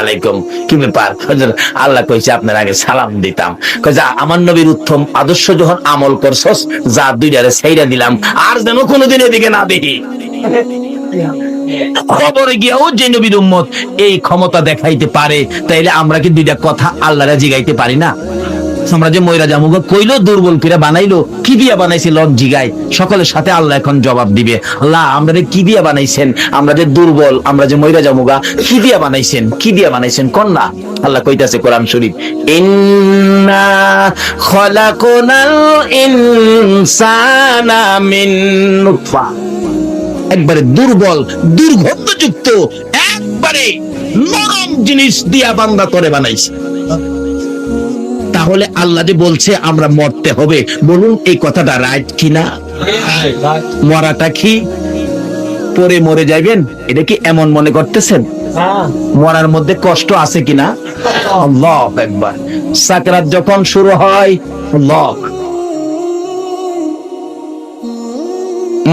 আলাইকুম। কি ব্যাপার? আল্লাহ কইছে আপনার আগে সালাম দিতাম। কইছে, আমার নবীর উত্তম আদর্শ যখন আমল করছস, যা দুইটারে দিলাম, আর যেন কোনোদিন এদিকে না দেখি। খবরে গিয়াও যে নবীর উম্মত, এই ক্ষমতা দেখাইতে পারে, তাইলে আমরা কি দুইটা কথা আল্লাহরা জিগাইতে পারি না? আমরা যে ময়রা জামুগা কইলো, দুর্বল পিরা বানাইলো, কি দিয়া বানাইছে লজ জিগাই সকলের সাথে আল্লাহ এখন জবাব দিবে। আল্লাহ, আমরা কি দিয়া বানাইছেন? আমরা যে দুর্বল, আমরা যে ময়রা জামুগা, কি দিয়া বানাইছেন? কি দিয়া বানাইছেন? কোন না? আল্লাহ কইতাছে কোরআন শরীফ, ইন্না খলাকুনাল ইনসানা মিন নুতফা। একবারে দুর্বল, দুর্গন্ধযুক্ত, একবারে নরম জিনিস দিয়া বান্দা করে বানাইছে। তাহলে আল্লাহ যে বলছে আমরা মরতে হবে। বলুন, এই কথাটা রাইট কিনা? মরাটা কি? পরে মরে যাইবেন? এটা কি এমন মনে করতেছেন? মরার মধ্যে কষ্ট আছে কিনা? আল্লাহ একবার সাকরাত যখন শুরু হয়, আল্লাহ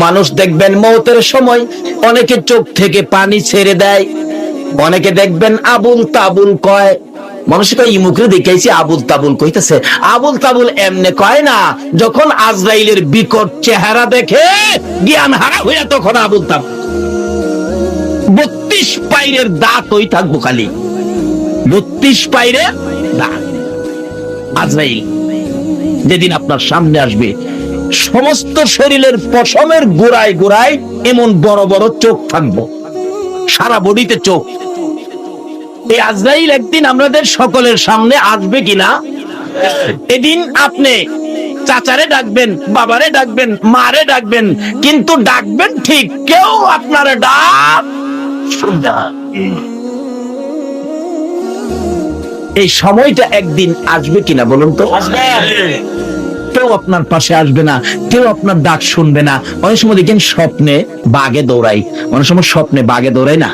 মানুষ দেখবেন মৌতের সময় অনেকে চোখ থেকে পানি ছেড়ে দেয়, অনেকে দেখবেন আবুল তাবুল কয় আবুল তাবুল কইতেছে, আবুল তাবুল এমনে কয় না, যখন আজরাইলের বিকট চেহারা দেখে জ্ঞান হারা হইয়া তখন আবুল তাবুল। বত্রিশ পাইরের দাঁত ওই থাকব খালি। বত্রিশ পাইরের দাঁত। আজরাইল, যেদিন আপনার সামনে আসবে, সমস্ত শরীরের পশমের গোড়ায় গোড়ায় এমন বড় বড় চোখ থাকব। সারা বডিতে চোখ। এই আজরাইল একদিন আমাদের সকলের সামনে আসবে কিনা? এদিন আপনি চাচারে ডাকবেন, বাবারে ডাকবেন, মারে ডাকবেন, কিন্তু ডাকবেন ঠিক কেউ আপনার ডাক এই সময়টা একদিন আসবে কিনা বলুন তো? কেউ আপনার পাশে আসবে না কেউ আপনার ডাক শুনবে না। অনেক সময় দেখেন স্বপ্নে বাগে দৌড়াই। অনেক সময় স্বপ্নে বাগে দৌড়াই না?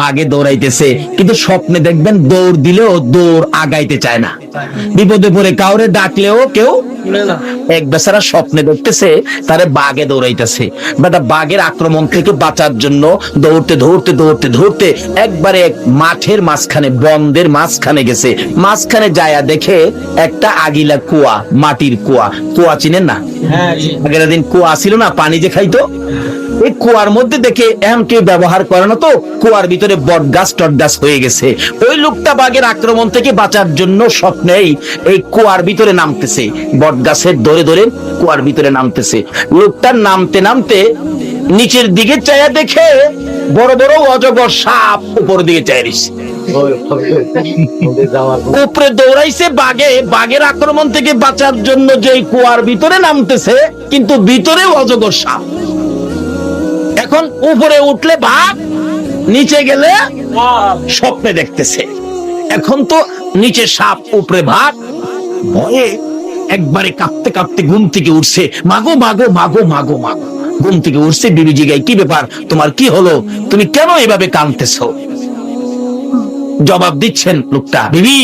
বাগে দৌড়াইতেছে। কিন্তু স্বপ্নে দেখবেন দৌড় দিলেও দৌড় আগাইতে চায় না। বিপদে পড়ে কাউরে ডাকলেও কেউ এক বেচারা স্বপ্নে দেখতেছে তারে বাগে দৌড়াইতেছে। বেটা বাঘের আক্রমণ থেকে বাঁচার জন্য দৌড়তে দৌড়তে দৌড়তে দৌড়তে একবারে এক মাঠের মাঝখানে বন্ধের মাঝখানে গেছে। মাঝখানে যায়া দেখে একটা আগিলা কুয়া মাটির কুয়া। কুয়া চিনেন না? আগের দিন কুয়া ছিল না পানি যে খাইতো? এই কুয়ার মধ্যে দেখে এখন কেউ ব্যবহার করে না তো? কুয়ার ভিতরে বট গাছ টট গাছ হয়ে গেছে। ওই লোকটা বাঘের আক্রমণ থেকে বাঁচার জন্য স্বপ্নেই এই কুয়ার ভিতরে নামতেছে। বট গাছের ধরে ধরে কুয়ার ভিতরে নামতেছে। লোকটা নামতে নামতে নিচের দিকে চায়া দেখে বড় বড় অজগর সাপ উপর দিকে চায় রইছে। উপরে দৌড়াইছে বাঘে। বাঘের আক্রমণ থেকে বাঁচার জন্য যে কুয়ার ভিতরে নামতেছে, কিন্তু ভিতরে অজগর সাপ। এখন উপরে উঠলে ভাব নিচে গেলে স্বপ্নে দেখতেছে। এখন তো নিচে সাপ, উপরে ভাব ভয়ে একবারে কাঁপতে কাঁপতে ঘুম থেকে উঠছে। মাগো মাগো মাগো মাগো মাগো। ঘুম থেকে উঠছে, বিবি জিগাই কি ব্যাপার? তোমার কি হলো? তুমি কেন এভাবে কাঁদতেছো? জবাব দিচ্ছেন লোকটা। বিবি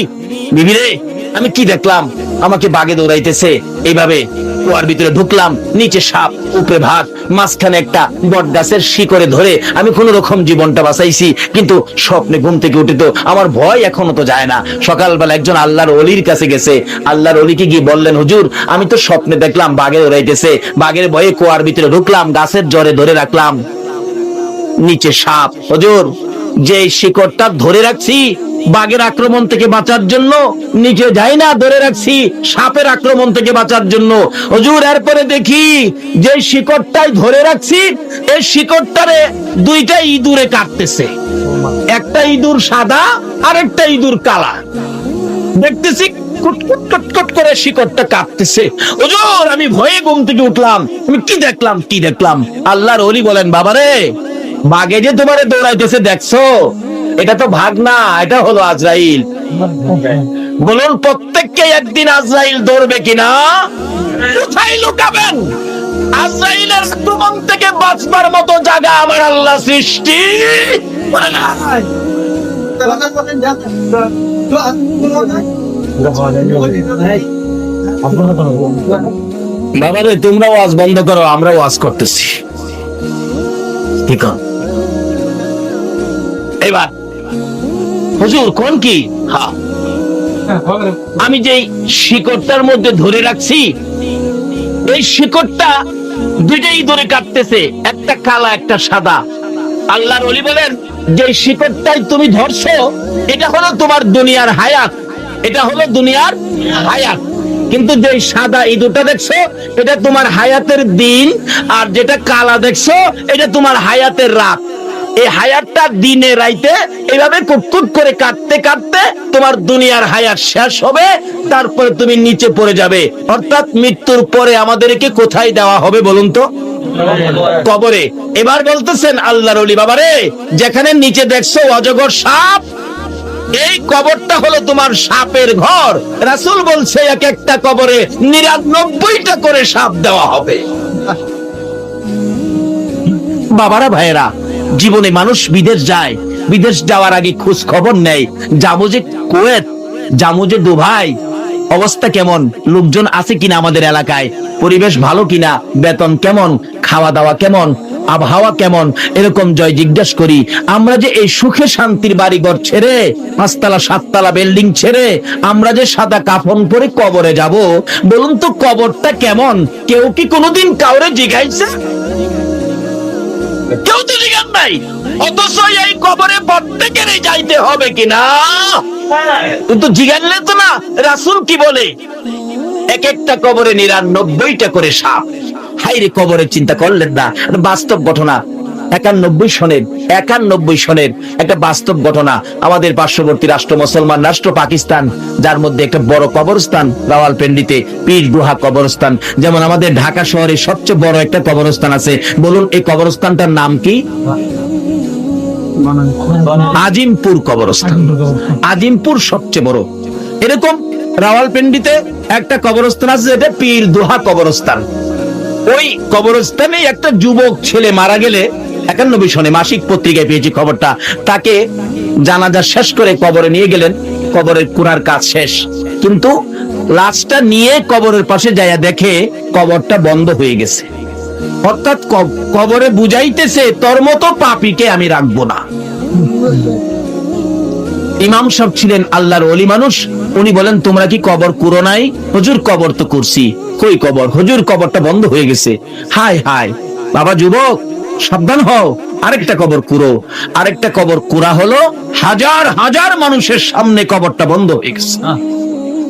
বিবি রে, আমি কি দেখলাম? আমাকে বাগে দৌড়াইতেছে। এইভাবে কুয়ার ভিতরে ঢুকলাম, নিচে সাপ, উপরে ভাগ, মাঝখানে একটা বট গাছের শিকড়ে ধরে আমি কোন রকম জীবনটা বাঁচাইছি, কিন্তু স্বপ্নে ঘুম থেকে উঠে তো আমার ভয় এখনও তো যায় না। সকালবেলা একজন আল্লাহর অলির কাছে গেছে। আল্লাহর অলিকে গিয়ে বললেন, হুজুর, আমি তো স্বপ্নে দেখলাম বাঘে দৌড়াইতেছে বাঘের ভয়ে কুয়ার ভিতরে ঢুকলাম, গাছের জরে ধরে রাখলাম। নিচে সাপ, হজুর যে শিকড়টা ধরে রাখছি বাঘের আক্রমণ থেকে বাঁচার জন্য নিচে যাই না, ধরে রাখছি সাপের আক্রমণ থেকে বাঁচার জন্য। হজুর, এরপরে দেখি যে শিকড়টাই ধরে রাখছি, এই শিকড়টারে দুইটা ইঁদুরে কাটতেছে। একটা ইঁদুর সাদা আর একটা ইঁদুর কালা। দেখতেছি কুটকুট কুটকুট করে শিকড়টা কাঁপতেছে ওজোর আমি ভয়ে ঘুম থেকে উঠলাম। আমি কি দেখলাম কি দেখলাম? আল্লাহর অলি বলেন, বাবারে, বাঘে যে তোমারে দৌড়াইতেছে, দেখছ? এটা তো ভাগ না এটা হলো আজরাইল। বলুন, প্রত্যেককে একদিন আজরাইল ধরবে কিনা? কোথায় লুকাবেন? আজরাইলের আক্রমণ থেকে বাঁচবার মতো জায়গা আমার আল্লাহ সৃষ্টি বাবা রে তোমরা ওয়াজ বন্ধ করো আমরা ওয়াজ করতেছি। এবার হুজুর কোন কি? আমি যেই শিকড়টার মধ্যে ধরে রাখছি এই শিকড়টা দুইটাই ধরে কাটতেছে একটা কালা একটা সাদা। আল্লাহর অলি বলেন যে শিকড়টাই তুমি ধরছো এটা হলো তোমার দুনিয়ার হায়াত। এটা হলো দুনিয়ার হায়াত। কিন্তু যে সাদা ইঁদুরটা দেখছ এটা তোমার হায়াতের দিন আর যেটা কালা দেখছ এটা তোমার হায়াতের রাত। এই হায়াতটা দিনে রাইতে এভাবে কুটকুট করে কাটতে কাটতে তোমার দুনিয়ার হায়াত শেষ হবে, তারপরে তুমি নিচে পড়ে যাবে। অর্থাৎ মৃত্যুর পরে আমাদেরকে কোথায় দেওয়া হবে বলুন তো? কবরে। এবার বলতেছেন আল্লাহর অলি বাবারে, যেখানে নিচে দেখছ অজগর সাপ, এই কবরটা হলো তোমার সাপের ঘর। রাসুল বলছে, এক একটা কবরে নিরানব্বইটা করে সাপ দেওয়া হবে। বাবারা, ভাইয়েরা জীবনে মানুষ বিদেশ যায়, বিদেশ যাওয়ার আগে খোঁজ খবর নেয়, যাব যে কুয়েত, যাব যে দুবাই, অবস্থা কেমন, লোকজন আছে কিনা আমাদের এলাকায়, পরিবেশ ভালো কিনা, বেতন কেমন খাওয়া দাওয়া কেমন, আবহাওয়া কেমন, এরকম জয় জিজ্ঞেস করি, আমরা যে এই সুখে শান্তির বাড়িঘর ছেড়ে, পাঁচতলা, সাততলা বিল্ডিং ছেড়ে, আমরা যে সাদা কাফন পরে কবরে যাব, বলুন তো কবরটা কেমন, কেউ কি কোনোদিন কাউরে জিগাইছে কেউ তো জিজ্ঞান নাই। অথচ এই কবরে প্রত্যেকের যাইতে হবে কিনা? কিন্তু জিজ্ঞানলে তো না, রাসুল কি বলে? এক একটা কবরে নিরানব্বইটা করে সাপ। হাইরে কবরের চিন্তা করলেন না, বাস্তব ঘটনা। একানব্বই সনের একানব্বই সনের একটা বাস্তব ঘটনা আমাদের পার্শ্ববর্তী রাষ্ট্র মুসলমান রাষ্ট্র পাকিস্তান, যার মধ্যে একটা বড় কবরস্থান রাওয়ালপিন্ডিতে পীর গুহা কবরস্থান। যেমন আমাদের ঢাকা শহরে সবচেয়ে বড় একটা কবরস্থান আছে। বলুন, এই কবরস্থানটার নাম কি? আজিমপুর কবরস্থান। আজিমপুর সবচেয়ে বড়। এরকম রাওয়ালপিন্ডিতে একটা কবরস্থান আছে, যেটা পীর দোহা কবরস্থান। ওই কবরস্থানে একটা যুবক ছেলে মারা গেলে একানব্বই সনে মাসিক পত্রিকায় পেয়েছি খবরটা। তাকে জানাজা শেষ করে কবরে নিয়ে গেলেন। কবরের কুড়ার কাজ শেষ। কিন্তু লাশটা নিয়ে কবরের পাশে যাইয়া দেখে কবরটা বন্ধ হয়ে গেছে। অর্থাৎ কবরে বুঝাইতেছে, তোর মতো পাপিকে আমি রাখব না। ইমাম সাহেব ছিলেন আল্লাহর অলি মানুষ। উনি বলেন, তোমরা কি কবর কুরো নাই? হুজুর, কবর তো করছি। কই কবর? হুজুর, কবরটা বন্ধ হয়ে গেছে। হায় হায়! বাবা, যুবক! সাবধান হও। আরেকটা কবর কুরো আরেকটা কবর কুরা হলো হাজার হাজার মানুষের সামনে কবরটা বন্ধ হয়ে গেছে।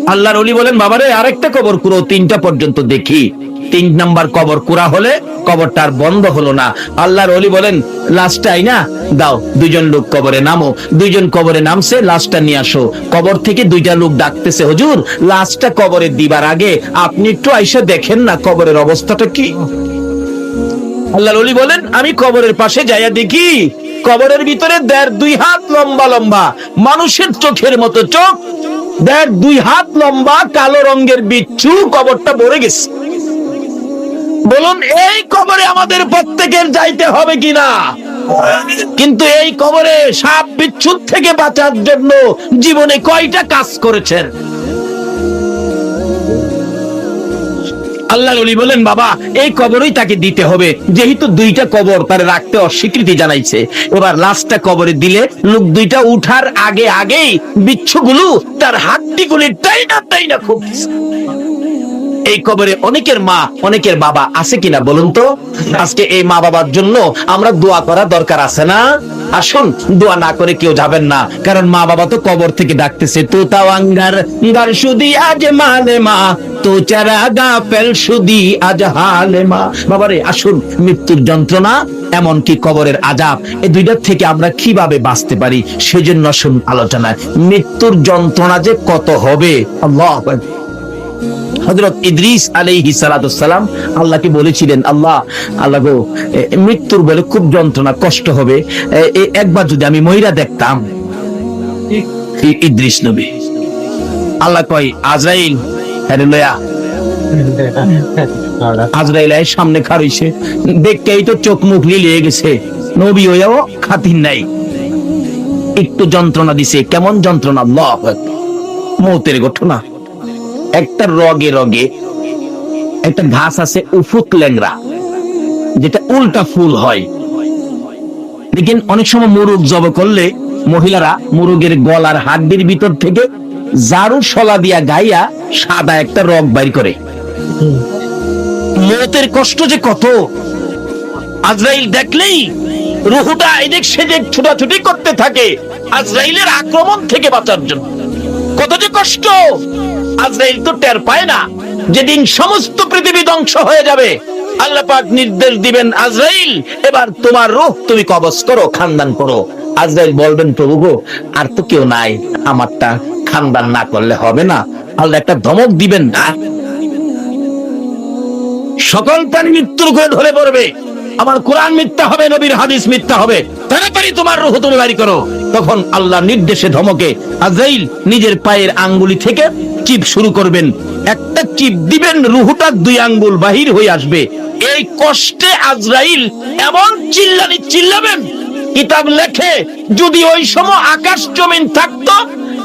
আল্লাহর অলি বলেন, বাবারে, আরেকটা কবর কুরো তিনটা পর্যন্ত দেখি। তিন নাম্বার কবর কুরা হলে কবরটা বন্ধ হলো না। আল্লাহর অলি বলেন, লাশটাই না, দাও, দুইজন লোক কবরে নামো। দুইজন কবরে নামছে, লাশটা নিয়ে আসো। কবর থেকে দুইটা লোক ডাকতেছে, হুজুর, লাশটা কবরে দিবার আগে আপনি একটু আইসা দেখেন না কবরের অবস্থাটা কি? আল্লাহর অলি বলেন, আমি কবরের পাশে যাইয়া দেখি, কবরের ভিতরে দেড় দুই হাত লম্বা লম্বা, মানুষের চোখের মতো চোখ, দেড় দুই হাত লম্বা কালো রঙের বিচ্ছু কবরটা ভরে গেছে। বলুন, এই কবরে আমাদের প্রত্যেকের যাইতে হবে কিনা কিন্তু এই কবরে সাপ বিচ্ছুর থেকে বাঁচার জন্য জীবনে কয়টা কাজ করেছেন? আল্লাহ নবী বলেন, বাবা, এই কবরই তাকে দিতে হবে। যেহেতু দুইটা কবর তার রাখতে অস্বীকৃতি জানাইছে, এবার লাস্টটা কবরে দিলে লোক দুইটা উঠার আগে আগেই বিচ্ছুগুলো তার হাড্ডিগুলি টাইনা টাইনা খুব এই কবরে অনেকের মা, অনেকের বাবা আছে কিনা বলুন তো? আজকে এই মা বাবার জন্য আমরা দোয়া করা দরকার আছে না? আসুন, দোয়া না করে কেউ যাবেন না। কারণ মা বাবা তো কবর থেকে ডাকতেছে, তো তাও আঙ্গার গার সুদি আজ মালে মা, তো চারা গা পেল সুদি আজ হালে মা। বাবারে, আসুন, মৃত্যুর যন্ত্রণা এমনকি কবরের আজাব এই দুইটার থেকে আমরা কীভাবে বাঁচতে পারি? সেজন্য আসুন আলোচনায়। মৃত্যুর যন্ত্রণা যে কত হবে, আল্লাহ হযরত ইদ্রিস আলাইহি সালাম আল্লাহকে বলেছিলেন, আল্লাহ আল্লাহ গো মৃত্যুর বলে খুব যন্ত্রণা, কষ্ট হবে। একবার যদি আমি মহিলা দেখতাম ইদ্রিস নবী। আল্লাহ কয়, আজরাইল হ্যাঁ লয়া, আজরাইল সামনে দেখতেই তো চোখ মুখ লিলিয়ে গেছে। নবী হইয়াও খাতির নাই। একটু যন্ত্রণা দিছে। কেমন যন্ত্রণা? আল্লাহ মৌতের ঘটনা। একটা রগে রগে একটা ঘাস আছে উফুক ল্যাংরা যেটা উল্টা ফুল হয়। দেখেন, অনেক সময় মুরুখ জব করলে মহিলারা মুরগের গলার হাড্ডির ভিতর থেকে জারু শলা দিয়া গাইয়া সাদা একটা রগ বাইর করে। মতের কষ্ট যে কত? আজরাইল দেখলেই রুহুটা এদিক সেদিক ছুটাছুটি করতে থাকে, আজরাইলের আক্রমণ থেকে বাঁচার জন্য। কত যে কষ্ট! আজরাইল তো টের পায় না যেদিন সমস্ত পৃথিবী ধ্বংস হয়ে যাবে। আল্লাহ পাক নির্দেশ দিবেন, আজরাইল, এবার তোমার রূহ তুমি করো, খানদান করো। আজরাইল বলবেন, প্রভু আর তো কেউ নাই, আমারটা খানদান না করলে হবে না। আল্লাহ একটা ধমক দিবেন না। সকল প্রাণী মৃত্যুর করে ধরে পড়বে। আমার কোরআন মিথ্যা হবে, নবীর হাদিস মিথ্যা হবে। তাড়াতাড়ি তোমার রুহ তুমি বাড়ি করো। তখন আল্লাহ নির্দেশে ধমকে, আজাইল নিজের পায়ের আঙ্গুলি থেকে চিপ শুরু করবেন। একটা চিপ দিবেন, রুহুটা দুই আঙ্গুল বাহির হয়ে আসবে। এই কষ্টে আজরাইল এমন চিল্লানি চিল্লাবেন, কিতাব লেখে যদি ওই সময় আকাশ জমিন থাকতো,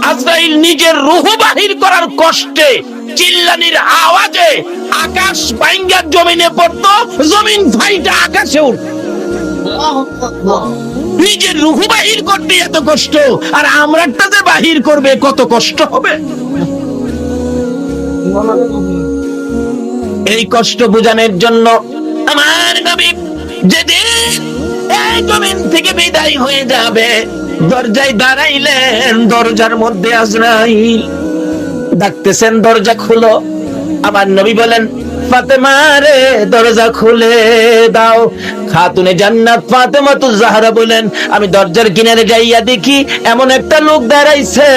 আজরাইল নিজের রুহ বাহির করার কষ্টে, চিল্লানির আওয়াজে আকাশ বাইঙ্গা জমিনে পড়তো, জমিন ফাইটা আকাশে উঠ নিজের রুহ বাহির করতে এত কষ্ট, আর যে বাহির করবে, কত কষ্ট হবে? এই কষ্ট জন্য আমার নবী যেদিন এই থেকে বিদায় হয়ে যাবে, দরজায় দাঁড়াইলেন, দরজার মধ্যে আজরাইল। ডাকতেছেন, দরজা খুলো। আমার নবী বলেন ফাতেমা দরজা খুলে দাও। খাতুনে জান্নাত ফাতেমা তো জাহরা বলেন আমি দরজার কিনারে যাইয়া দেখি এমন একটা লোক দাঁড়াইছে,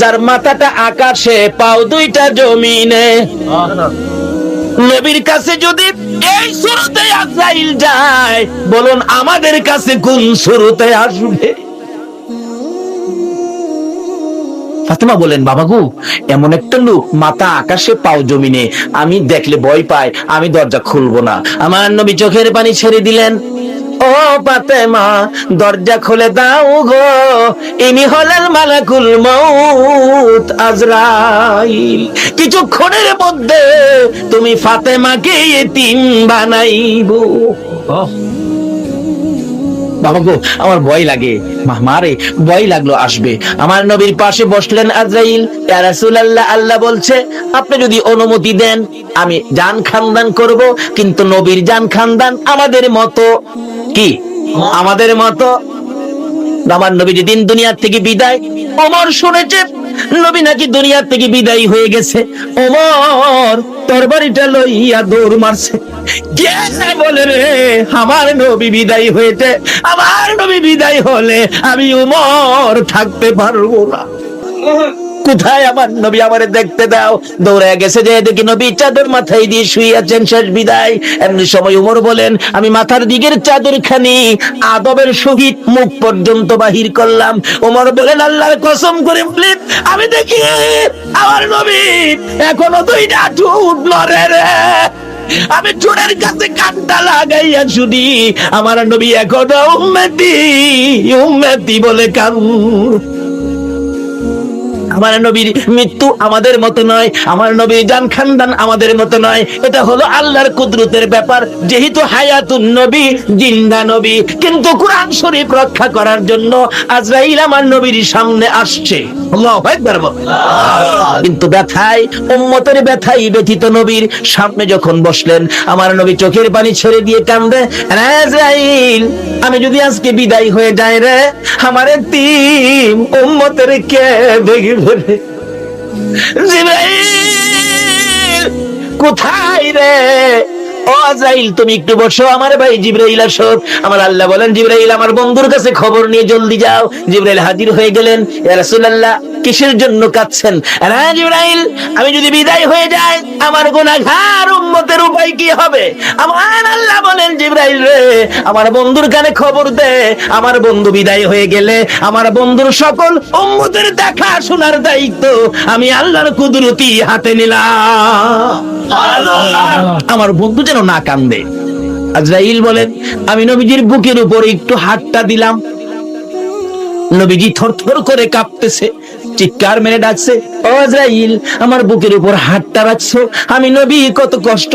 যার মাথাটা আকাশে, পাও দুইটা জমিনে। নবীর কাছে যদি এই শুরুতে আজরাইল যায়, বলুন আমাদের কাছে কোন শুরুতে আসবে? ফাতেমা বলেন, বাবা গো, এমন একটা লোক মাথা আকাশে পাও জমিনে, আমি দেখলে ভয় পাই আমি দরজা খুলবো না। আমার নবী চোখের পানি ছেড়ে দিলেন, ও ফাতেমা, দরজা খুলে দাও গো, ইনি হলেন মালাকুল মউত আজরাইল। কিছুক্ষণের মধ্যে তুমি ফাতেমাকে এতিম বানাইবো। বাবা গো আমার ভয় লাগে। মারে ভয় লাগল আসবে। আমার নবীর পাশে বসলেন আজরাইল। রাসূলুল্লাহ, আল্লাহ বলছে, আপনি যদি অনুমতি দেন, আমি জান খানদান করব, কিন্তু নবীর জান খানদান আমাদের মতো। কি? আমাদের মতো? আমার নবী যেদিন দুনিয়ার থেকে বিদায়, ওমর শুনেছে নবী নাকি দুনিয়ার থেকে বিদায় হয়ে গেছে? ওমর! তরবারিটা লইয়া দৌড় মারছে। বলে রে, আমার নবী বিদায় হয়েছে আমার নবী বিদায় হলে আমি উমর থাকতে পারব না। কোথায় আমার নবী আমারে দেখতে দাও? দৌড়ে গেছে যে দেখি নবী চাদর মাথায় দিয়ে শুয়ে আছেন শেষ বিদায়। এমনি সময় উমর বলেন, আমি মাথার দিকের চাদর খানি আদবের সহিত মুখ পর্যন্ত বাহির করলাম। উমর বলেন, আল্লাহর কসম করে বলেন, আমি দেখি আমার নবী এখনও দুইটা ঠুট নড়ে রে। আমি চোরের কাছে কানটা লাগাইয়া শুনি, আমার নবী এখনও উম্মতি উম্মতি বলে কান আমার নবীর মৃত্যু আমাদের মতো নয়, আমার নবীর জান খানদান আমাদের মতো নয়। এটা হলো আল্লাহর কুদরতের ব্যাপার। যেহেতু হায়াতুন নবী, জিন্দা নবী, কিন্তু কোরআন শরীফ রক্ষা করার জন্য আজরাইল আমার নবীর সামনে আসছে। কিন্তু ব্যথায়, উম্মতের ব্যথাই ব্যথিত নবীর সামনে যখন বসলেন, আমার নবী চোখের পানি ছেড়ে দিয়ে কান্দে, আজরাইল, আমি যদি আজকে বিদায় হয়ে যাই রে, আমার তিম উম্মতের কে দেখবে? জিব্রাইল, কোথায় রে? ও আজরাইল তুমি একটু বসো আমার ভাই জিব্রাইল আসো। আমার আল্লাহ বলেন, জিব্রাইল, আমার বন্ধুর কাছে খবর নিয়ে জলদি যাও। জিব্রাইল হাজির হয়ে গেলেন রাসূলুল্লাহ কিসের জন্য কাঁদছেন? হ্যাঁ আমি যদি বিদায় হয়ে যাই, আমার গুনাহগার উম্মতের উপায় কি হবে? আমার আল্লাহ বলেন, জিব্রাইল রে, আমার বন্ধুর কানে খবর দে। আমার বন্ধু বিদায় হয়ে গেলে আমার বন্ধুর সকল উম্মতের দেখা শোনার দায়িত্ব আমি আল্লাহর কুদরতি হাতে নিলাম। আমার বন্ধু যেন না কান্দে। আজরাইল বলেন, আমি নবীজির বুকের উপর একটু হাতটা দিলাম। নবীজি থরথর করে কাঁপতেছে। চিৎকার মেরে ডাকছে ও আজরাইল আমার বুকের উপর হাতটা রাখছো আমি নবী কত কষ্ট